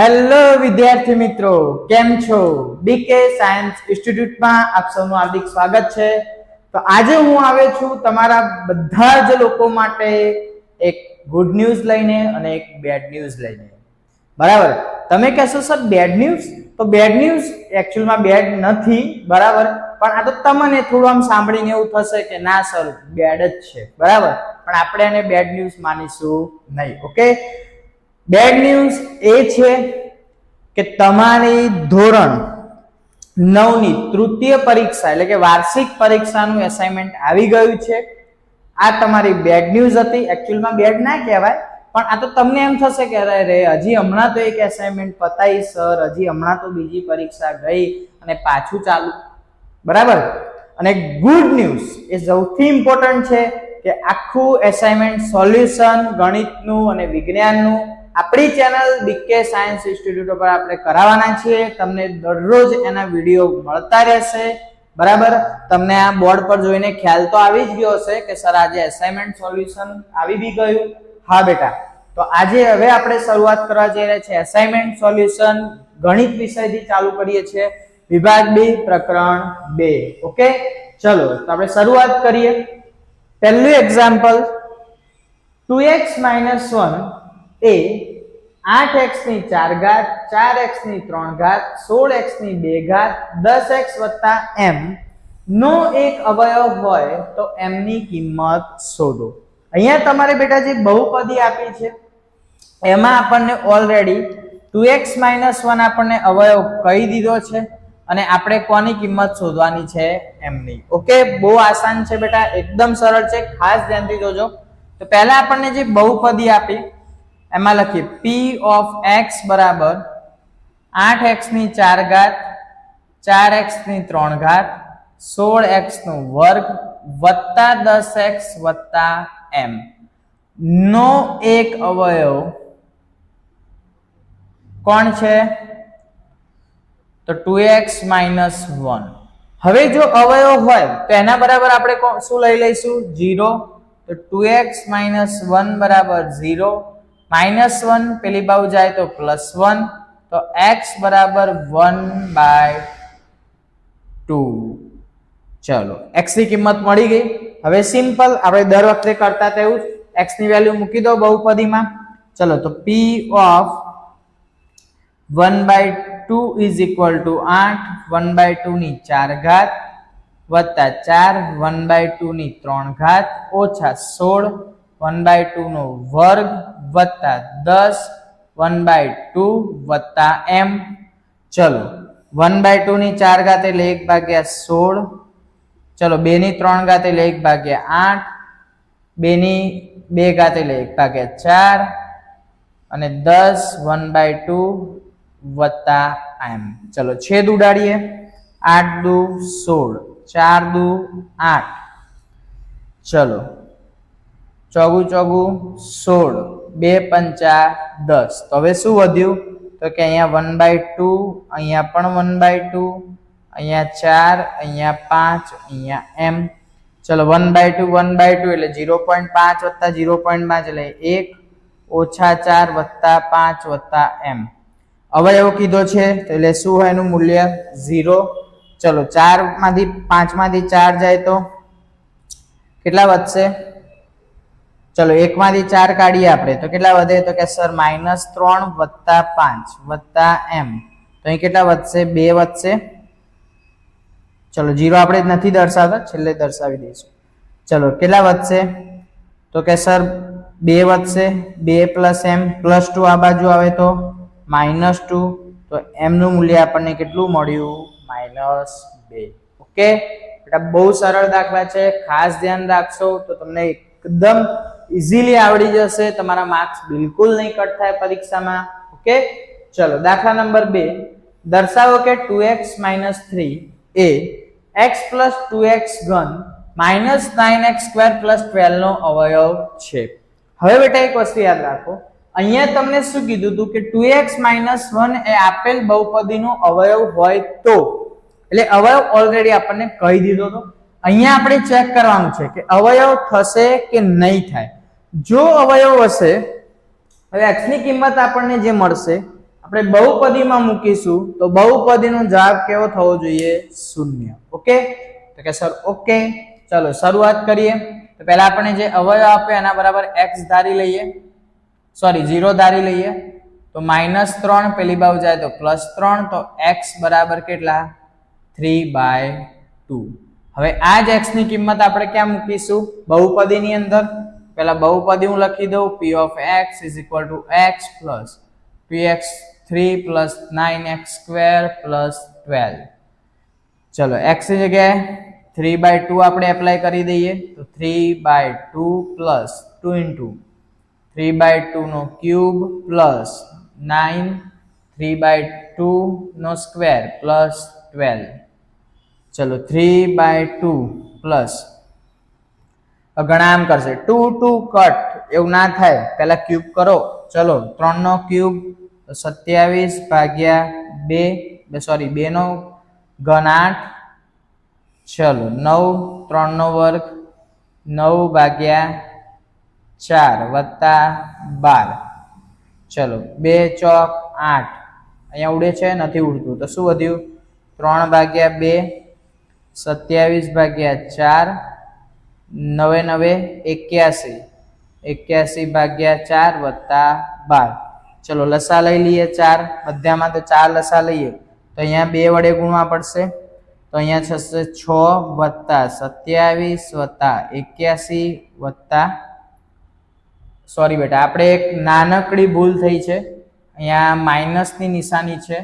Hello વિદ્યાર્થી મિત્રો, કેમ છો? બીકે સાયન્સ ઇન્સ્ટિટ્યૂટમાં આપ સૌનું હાર્દિક સ્વાગત છે. તો આજે હું આવ્યો છું તમારા બધા જ લોકો માટે એક ગુડ ન્યૂઝ લઈને અને એક બેડ ન્યૂઝ લઈને. બરાબર? તમે કહેશો, સર બેડ ન્યૂઝ તો બેડ ન્યૂઝ એકચ્યુઅલમાં બેડ નથી, બરાબર? પણ આ તો તમને થોડું આમ સાંભળીને એવું થશે કે, ના, સર બેડ જ છે. બરાબર? પણ આપણે એને બેડ ન્યૂઝ માનીશું નહીં ઓકે બેડ ન્યૂઝ એ છે કે તમારી ધોરણ નવની તૃતીય પરીક્ષા એટલે કે વાર્ષિક પરીક્ષાનું એસાઇનમેન્ટ આવી ગયું છે. આ તમારી બેડ ન્યૂઝ હતી. એકચ્યુઅલમાં બેડ ના કહેવાય, પણ આ તો તમને એમ થશે કે અરે રે, હજી હમણાં તો એક એસાઇનમેન્ટ પતાઈ સર હજી હમણાં તો બીજી પરીક્ષા ગઈ અને પાછું ચાલુ. બરાબર? અને ગુડ ન્યૂઝ એ સૌથી ઇમ્પોર્ટન્ટ છે કે આખું એસાઇનમેન્ટ સોલ્યુશન ગણિતનું અને વિજ્ઞાનનું આપણી ચેનલ બીકે સાયન્સ ઇન્સ્ટિટ્યૂટ ઉપર આપણે કરાવવાના છીએ. તમને દરરોજ એના વીડિયો મળતા રહેશે. બરાબર? તમને આ બોર્ડ પર જોઈને ખ્યાલ તો આવી જ ગયો હશે કે સર આજે એસાઇનમેન્ટ સોલ્યુશન આવી બી ગયું. હા બેટા. તો આજે હવે આપણે શરૂઆત કરવા જઈ રહ્યા છીએ. એસાઇનમેન્ટ સોલ્યુશન ગણિત વિષયથી ચાલુ કરીએ છીએ. વિભાગ બી, પ્રકરણ બે. ઓકે? ચલો, તો આપણે શરૂઆત કરીએ. પહેલું example two X minus one એ આઠ એક્સની ચાર ઘાત, ચાર એક્સની ત્રણ ઘાત, સોળ એક્સની બે ઘાત, દસ એક્સ વત્તા એમ નો એક અવયવ હોય તો એમની કિંમત શોધો. અહીંયા તમારે બેટા જે બહુપદી આપી છે. એમાં આપણને already two X minus one આપણને અવયવ કહી દીધો છે અને આપણે કોની કિંમત શોધવાની છે? એમની. ઓકે? બહુ આસાન છે બેટા. એકદમ સરળ છે. ખાસ ધ્યાનથી જોજો. તો પહેલા આપણને જે બહુપદી આપી એમાં લખીએ પી ઓફ એક્સ બરાબર આઠ એક્સની ચાર ઘાત, ચાર એક્સની ત્રણ ઘાત, સોળ એક્સનો વર્ગ વત્તા દસ એક્સ વત્તા એમ નો એક અવયવ કોણ છે? તો ટુ એક્સ માઇનસ વન. હવે જો અવયવ હોય, તો એના બરાબર આપણે શું લઈ લઈશું? જીરો તો ટુ એક્સ માઇનસ વન બરાબર ઝીરો. માઇનસ વન પેલી બાજુ જાય તો પ્લસ વન, તો એક્સ બરાબર વન બાય ટુ. ચલો એક્સની કિંમત મળી ગઈ. હવે સિમ્પલ, આપણે દર વખતે કરતા તેવું જ. એક્સની વેલ્યુ મૂકી દો બહુપદીમાં. ચલો, તો P of one by two is equal to આઠ, વન બાય ટુની ચાર ઘાત, વત્તા ચાર, વન બાય ટુની ત્રણ ઘાત, ઓછા સોળ, વન બાય ટુનો વર્ગ વત્તા દસ, વન બાય ટુ વત્તા એમ. ચલો, વન બાય ટુની ચાર ઘાત એટલે એક ભાગ્યા સોળ. ચલો, બેની ત્રણ ઘાત એટલે એક ભાગ્યા આઠ. બેની બે ઘાત એટલે એક ભાગ્યા ચાર. અને દસ, વન બાય ટુ વત્તા એમ. ચલો, છેદ ઉડાડીએ. આઠ દુ સોળ, ચાર દુ આઠ. ચલો, ચોગુ ચોગુ સોળ. બે પંચા દસ. તો હવે શું વધ્યું? તો કે અહીંયા વન બાય ટુ, અહીંયા પણ વન બાય ટુ, અહીંયા ચાર, અહીંયા પાંચ, અહીંયા એમ. ચલો, one by two, one by two એટલે ઝીરો પોઈન્ટ પાંચ વત્તા ઝીરો પોઈન્ટ પાંચ એટલે એક ઓછા ચાર વત્તા પાંચ વત્તા એમ. હવે એવો કીધો છે, તો એટલે શું હોય એનું મૂલ્ય? ઝીરો. ચલો, ચારમાંથી પાંચમાંથી પાંચમાંથી ચાર જાય તો? કેટલા વધશે? ચલો એક માંથી ચાર કાઢીએ આપણે. તો કેટલા વધે? તો કે સર, માઇનસ ત્રણ વત્તા પાંચ, વત્તા એમ. તો અહીં કેટલા વધશે? બે વધશે. ચલો, જીરો આપણે નથી દર્શાવતા. છેલ્લે દર્શાવી દઈશું. ચલો, કેટલા વધશે? તો કે સર, બે વધશે. બે પ્લસ એમ, પ્લસ ટુ આ બાજુ આવે તો માઇનસ ટુ. તો એમનું મૂલ્ય આપણને કેટલું મળ્યું? માઇનસ બે. ઓકે? બેટા, બહુ સરળ દાખલા છે. ખાસ ધ્યાન રાખશો તો તમને એકદમ ઇઝીલી આવડી જશે, તમારા માર્ક્સ બિલકુલ નહીં કટ થાય પરીક્ષામાં. ઓકે ચલો, દાખલા નંબર બે. દર્શાવો કે ટુ એક્સ માઇનસ થ્રી એ એક્સ પ્લસ ટુ એક્સ ઘન minus nine X square plus ટ્વેલ્વનો અવયવ છે. હવે બેટા એક વસ્તુ યાદ રાખો. અહીંયા તમને શું કીધું હતું કે ટુ એક્સ માઇનસ વન એ આપેલ બહુપદીનો અવયવ હોય તો, એટલે અવયવ ઓલરેડી આપણને કહી દીધો હતો. અહીંયા આપણે ચેક કરવાનું છે કે અવયવ થશે કે નહીં થાય. જો અવયવ હશે, હવે એક્સની કિંમત આપણને જે મળશે, આપણે બહુપદીમાં મૂકીશું, તો બહુપદીનો જવાબ કેવો થવો જોઈએ? શૂન્ય. ઓકે? તો કે સર, ઓકે. ચલો, શરૂઆત કરીએ. તો પહેલા આપણે જે અવયવ આપે, એના બરાબર એક્સ ધારી લઈએ. સોરી ઝીરો ધારી લઈએ. તો માઇનસ ત્રણ પેલી બાજુ જાય તો પ્લસ ત્રણ, તો એક્સ બરાબર કેટલા? થ્રી બાય ટુ હવે આ જ એક્સની કિંમત આપણે ક્યાં મૂકીશું? બહુપદીની અંદર. પહેલા બહુપદી હું લખી દઉં P of X is equal to X plus P X three plus nine X square plus twelve ચલો એક્સની જગ્યાએ થ્રી બાય ટુ આપણે એપ્લાય કરી દઈએ. તો three by two plus two into three by ટુનો cube plus nine three by ટુનો square plus twelve ચલો three by two plus ઘણા આમ કરશે. Two two, cut. એવું ના થાય. પહેલાં ક્યુબ કરો. ચલો, ત્રણનો ક્યુબ સત્યાવીસ ભાગ્યા બે સોરી બેનો ઘન આઠ. ચલો, નવ, ત્રણનો વર્ગ નવ ભાગ્યા ચાર વત્તા બાર. ચલો, બે, ચોક, આઠ. અહીંયા ઉડે છે, નથી ઉડતું. તો શું વધ્યું? ત્રણ ભાગ્યા બે, સત્યાવીસ ભાગ્યા ચાર નવે નવે એક્યાસી. એક્યાસી ભાગ્યા ચાર વત્તા બાર. ચલો લસા લઈ લઈએ ચાર. બધામાં તો ચાર લસા લઈએ. તો અહીંયા બે વડે ગુણવા પડશે. તો અહીંયા થશે છ વત્તા સત્યાવીસ વત્તા એક્યાસી વત્તા સોરી બેટા, આપણે એક નાનકડી ભૂલ થઈ છે. અહીંયા માઇનસની નિશાની છે.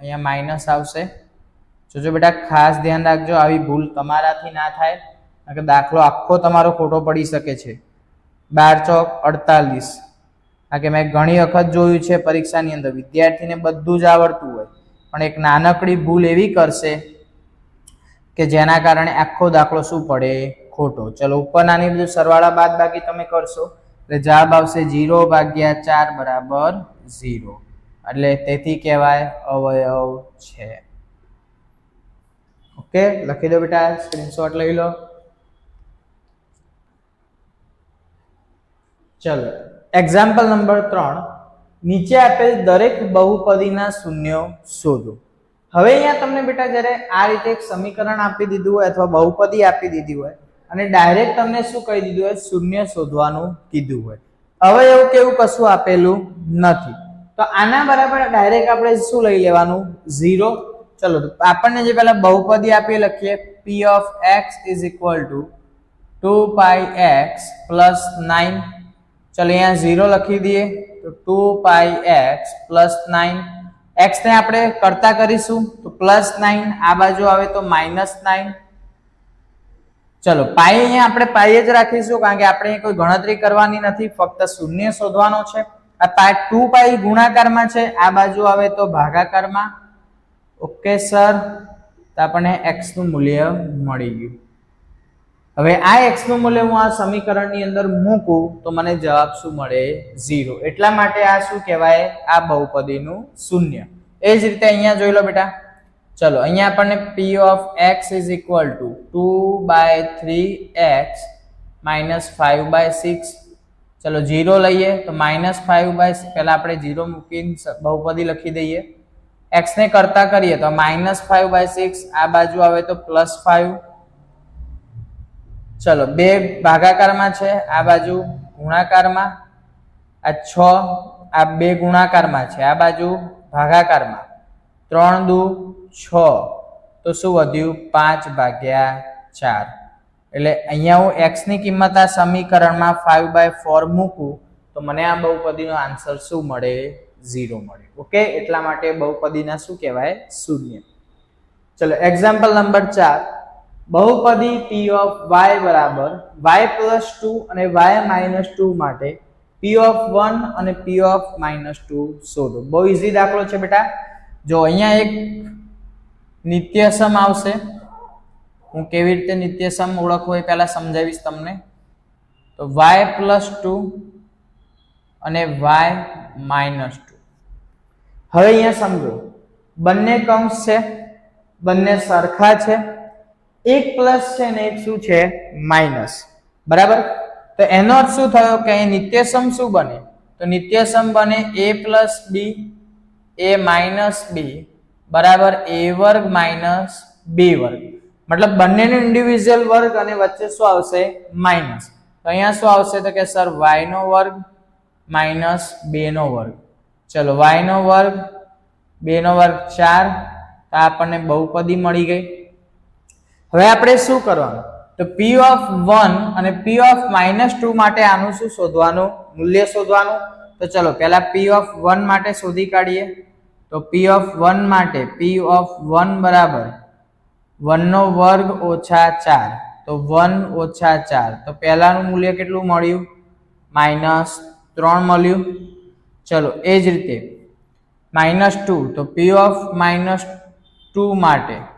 અહીંયા માઇનસ આવશે. જોજો બેટા, ખાસ ધ્યાન રાખજો, આવી ભૂલ તમારાથી ના થાય. કે દાખલો આખો તમારો ખોટો પડી શકે છે. બાર ચોક અડતાલીસ. આ કે મેં ઘણી વખત જોયું છે પરીક્ષાની અંદર, વિદ્યાર્થીને બધું જ આવડતું હોય, પણ એક નાનકડી ભૂલ એવી કરશે કે જેના કારણે આખો દાખલો શું પડે? ખોટો. ચલો, ઉપરનાની બધું સરવાળા બાદ બાકી તમે કરશો. એટલે જવાબ આવશે જીરો ભાગ્યા ચાર બરાબર ઝીરો. એટલે તેથી કહેવાય અવયવ છે. ઓકે? લખી દો બેટા સ્ક્રીનશોટ લઈ લો. ચલો. એક્ઝામ્પલ નંબર ત્રણ. નીચે આપેલ દરેક બહુપદીના શૂન્યો શોધો. હવે અહીંયા તમને બેટા જ્યારે આ રીતે એક સમીકરણ આપી દીધું હોય અથવા બહુપદી આપી દીધી હોય અને ડાયરેક્ટ તમને શું કહી દીધું હોય? શૂન્ય શોધવાનું કીધું હોય. હવે એવું કેવું કશું આપેલું નથી. તો આના બરાબર ડાયરેક્ટ આપણે શું લઈ લેવાનું? ઝીરો ચલો આપણને જે પહેલા બહુપદી આપી લખીએ. P of X is equal to two pi X plus nine ચલો અહીંયા ઝીરો લખી દઈએ. તો two pi X plus nine એક્સને આપણે કરતા કરીશું. તો પ્લસ નાઇન આ બાજુ આવે તો માઇનસ નાઇન ચલો પાઈ અહીંયા આપણે પાઈ જ રાખીશું કારણ કે આપણે કોઈ ગણતરી કરવાની નથી. ફક્ત શૂન્ય શોધવાનો છે. આ પાઈ ટુ પાઈ ગુણાકારમાં છે. આ બાજુ આવે તો ભાગાકારમાં. ઓકે સર તો આપણને એક્સનું મૂલ્ય મળી ગયું. હવે આ એક્સનું મૂલ્ય હું આ સમીકરણની અંદર મૂકું તો મને જવાબ શું મળે? ઝીરો. એટલા માટે આ શું કહેવાય? આ બહુપદીનું શૂન્ય. એ જ રીતે અહીંયા જોઈ લો બેટા. ચલો, અહીંયા આપણને P of X is equal to two by three X minus five by six ચલો જીરો લઈએ તો માઇનસ ફાઇવ બાય પહેલાં આપણે જીરો મૂકીને બહુપદી લખી દઈએ. એક્સને કરતા કરીએ તો માઇનસ ફાઇવ બાય સિક્સ આ બાજુ આવે તો પ્લસ ફાઇવ ચલો, બે ભાગાકારમાં છે, આ બાજુ ગુણાકારમાં, આ છ, આ બે ગુણાકારમાં છે, આ બાજુ ભાગાકારમાં. ત્રણ દુ છ, તો શું વધ્યું? પાંચ ભાગ્યા ચાર. એટલે અહીંયા હું એક્સની કિંમત આ સમીકરણમાં ફાઇવ બાય ફોર મૂકું, તો મને આ બહુપદીનો આન્સર શું મળે? ઝીરો મળે. ઓકે એટલા માટે બહુપદીના શું કહેવાય? શૂન્ય. ચલો એક્ઝામ્પલ નંબર ચાર. બહુપદી પી ઓફ વાય બરાબર વાય પ્લસ ટુ અને વાય માઇનસ ટુ માટે પી ઓફ વન અને પી ઓફ માઇનસ ટુ શોધો. બહુ ઇઝી દાખલો છે બેટા. જો અહીંયા એક નિત્યસમ આવશે, હું કેવી રીતે નિત્યસમ ઓળખું એ પહેલાં સમજાવીશ તમને. તો વાય પ્લસ ટુ અને વાય માઇનસ ટુ હવે અહીંયા સમજો. બંને કૌંસ છે, બંને સરખા છે. એક પ્લસ છે ને એક શું છે? માઇનસ બરાબર? તો એનો અર્થ શું થયો કે અહીં નિત્યસમ શું બને? તો નિત્યસમ બને એ પ્લસ બી એ માઇનસ બી બરાબર? એ વર્ગ માઇનસ બી વર્ગ. મતલબ બંનેનો ઇન્ડિવિજ્યુઅલ વર્ગ અને વચ્ચે શું આવશે? માઇનસ તો અહીંયા શું આવશે તો કે સર વાયનો વર્ગ માઇનસ બેનો વર્ગ. ચલો વાયનો વર્ગ બેનો વર્ગ ચાર. તો આપણને બહુપદી મળી ગઈ. હવે આપણે શું કરવાનું? તો પી ઓફ વન અને પી ઓફ માઇનસ ટુ માટે આનું શું શોધવાનું? મૂલ્ય શોધવાનું? તો ચલો, પહેલા પી ઓફ વન માટે શોધી કાઢીએ. તો પી ઓફ વન માટે પી ઓફ વન બરાબર વનનો વર્ગ ઓછા ચાર. તો વન ઓછા ચાર. તો પહેલાનું મૂલ્ય કેટલું મળ્યું? માઇનસ ત્રણ મળ્યું. ચલો, એ જ રીતે. માઇનસ ટુ તો પી ઓફ માઇનસ ટુ માટે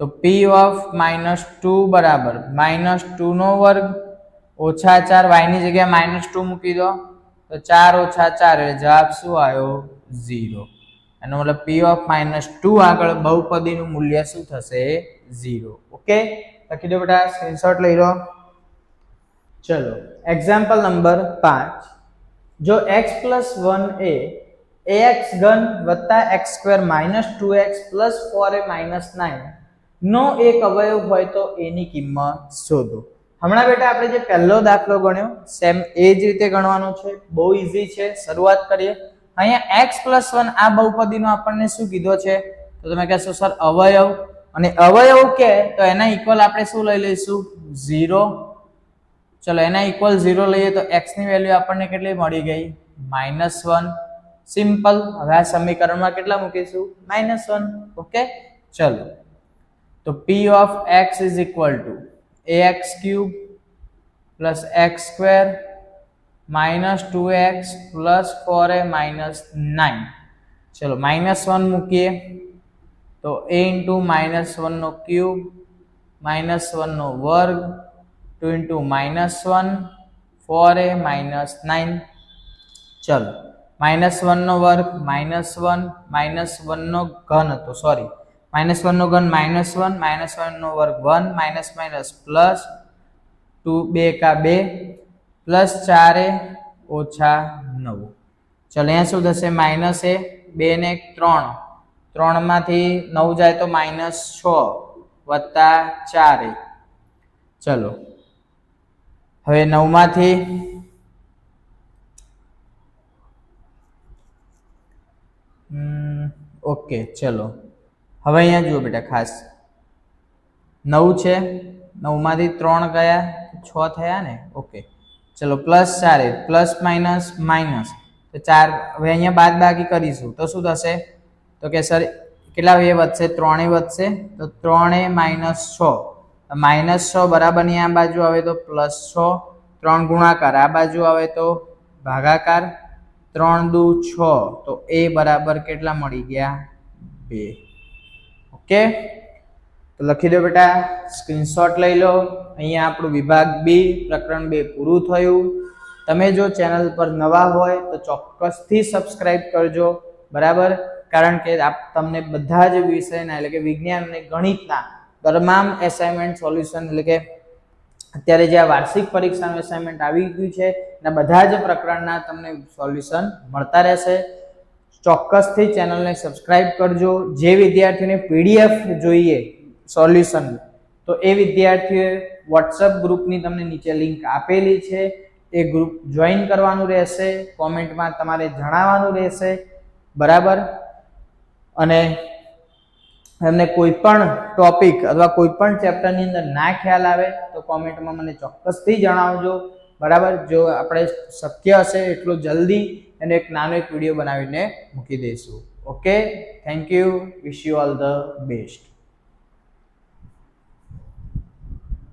તો પી ઓફ માઇનસ ટુ બરાબર. માઇનસ ટુનો વર્ગ ઓછા ચાર વાયની જગ્યાએ માઇનસ ટુ મૂકી દો. તો ચાર ઓછા ચાર એટલે જવાબ શું આવ્યો? ઝીરો એનો મતલબ પી ઓફ માઇનસ ટુ આગળ બહુપદીનું મૂલ્ય શું થશે? ઝીરો ઓકે લખી દો બેટા સ્ક્રીનશોટ લઈ લો. ચલો એક્ઝામ્પલ નંબર પાંચ. જો એક્સ પ્લસ વન એ એક્સ ઘન વત્તા X square minus two X plus four A minus nine નો એક અવયવ હોય તો એની કિંમત શોધો. હમણાં બેટા આપણે જે પહેલો દાખલો ગણ્યો સેમ એ જ રીતે ગણવાનો છે, બહુ ઈઝી છે, શરૂઆત કરીએ. અહીંયા એક્સ પ્લસ વન આ બહુપદીનો આપણને શું કીધો છે? તો તમે કહેશો, સર, અવયવ. અને અવયવ કે તો એના ઇક્વલ આપણે શું લઈ લઈશું? ઝીરો ચલો, એના ઇક્વલ ઝીરો લઈએ તો એક્સની વેલ્યુ આપણને કેટલી મળી ગઈ? માઇનસ વન સિમ્પલ હવે આ સમીકરણમાં કેટલા મૂકીશું? માઇનસ વન ઓકે ચલો. તો P of X is equal to A X cube plus X square minus two X plus four A minus nine ચલો માઇનસ વન મૂકીએ. તો એ ઇન્ટુ માઇનસ વનનો ક્યુબ માઇનસ વનનો વર્ગ two into minus one four A minus nine ચલો minus વનનો વર્ગ minus one minus વનનો ઘન હતો સોરી માઇનસ વનનો ઘન માઇનસ વન, માઇનસ વનનો વર્ગ one, minus minus plus two, બે કા બે, પ્લસ ચારે ઓછા નવ. ચલો, અહીંયા શું થશે? માઇનસ એ બે ને ત્રણ. ત્રણમાંથી નવ જાય તો માઇનસ છ વત્તા ચારે. ચલો, હવે નવમાંથી ઓકે, ચલો. હવે અહીંયા જુઓ બેટા, ખાસ. નવ છે, નવમાંથી ત્રણ ગયા, છ થયા ને? ઓકે. ચલો, પ્લસ ચાર પ્લસ માઇનસ માઇનસ. તો ચાર, હવે અહીંયા બાદ બાકી કરીશું. તો શું થશે? તો કે સર, કેટલા એ વધશે? ત્રણે વધશે. તો ત્રણે માઇનસ છ. માઇનસ છ બરાબરની આ બાજુ આવે તો પ્લસ છ. ત્રણ ગુણાકાર. આ બાજુ આવે તો ભાગાકાર. ત્રણ દુ છ. તો એ બરાબર કેટલા મળી ગયા? બે. ઓકે? તો લખી દો બેટા સ્ક્રીનશોટ લઈ લો. અહીંયા આપણું વિભાગ બી પ્રકરણ બે પૂરું થયું. તમે જો ચેનલ પર નવા હોય તો ચોક્કસથી સબસ્ક્રાઇબ કરજો, બરાબર? કારણ કે આપ તમને બધા જ વિષયના એટલે કે વિજ્ઞાન અને ગણિતના તમામ એસાઇનમેન્ટ સોલ્યુશન એટલે કે અત્યારે જે આ વાર્ષિક પરીક્ષાનું એસાઇનમેન્ટ આવી ગયું છે, એના બધા જ પ્રકરણના તમને સોલ્યુશન મળતા રહેશે. ચોક્કસથી ચેનલને સબસ્ક્રાઇબ કરજો. જે વિદ્યાર્થીઓને પીડીએફ જોઈએ સોલ્યુશન, તો એ વિદ્યાર્થીઓએ વોટ્સઅપ ગ્રુપની તમને નીચે લિંક આપેલી છે. એ ગ્રુપ જોઈન કરવાનું રહેશે, કોમેન્ટમાં તમારે જણાવવાનું રહેશે, બરાબર? અને એમને કોઈ પણ ટોપિક અથવા કોઈ પણ ચેપ્ટરની અંદર ના ખ્યાલ આવે, તો કોમેન્ટમાં મને ચોક્કસથી જણાવજો. બરાબર? જો આપણે શક્ય હશે એટલું જલ્દી એને એક નાનો એક વીડિયો બનાવીને મૂકી દઈશું. Okay thank you wish you all the best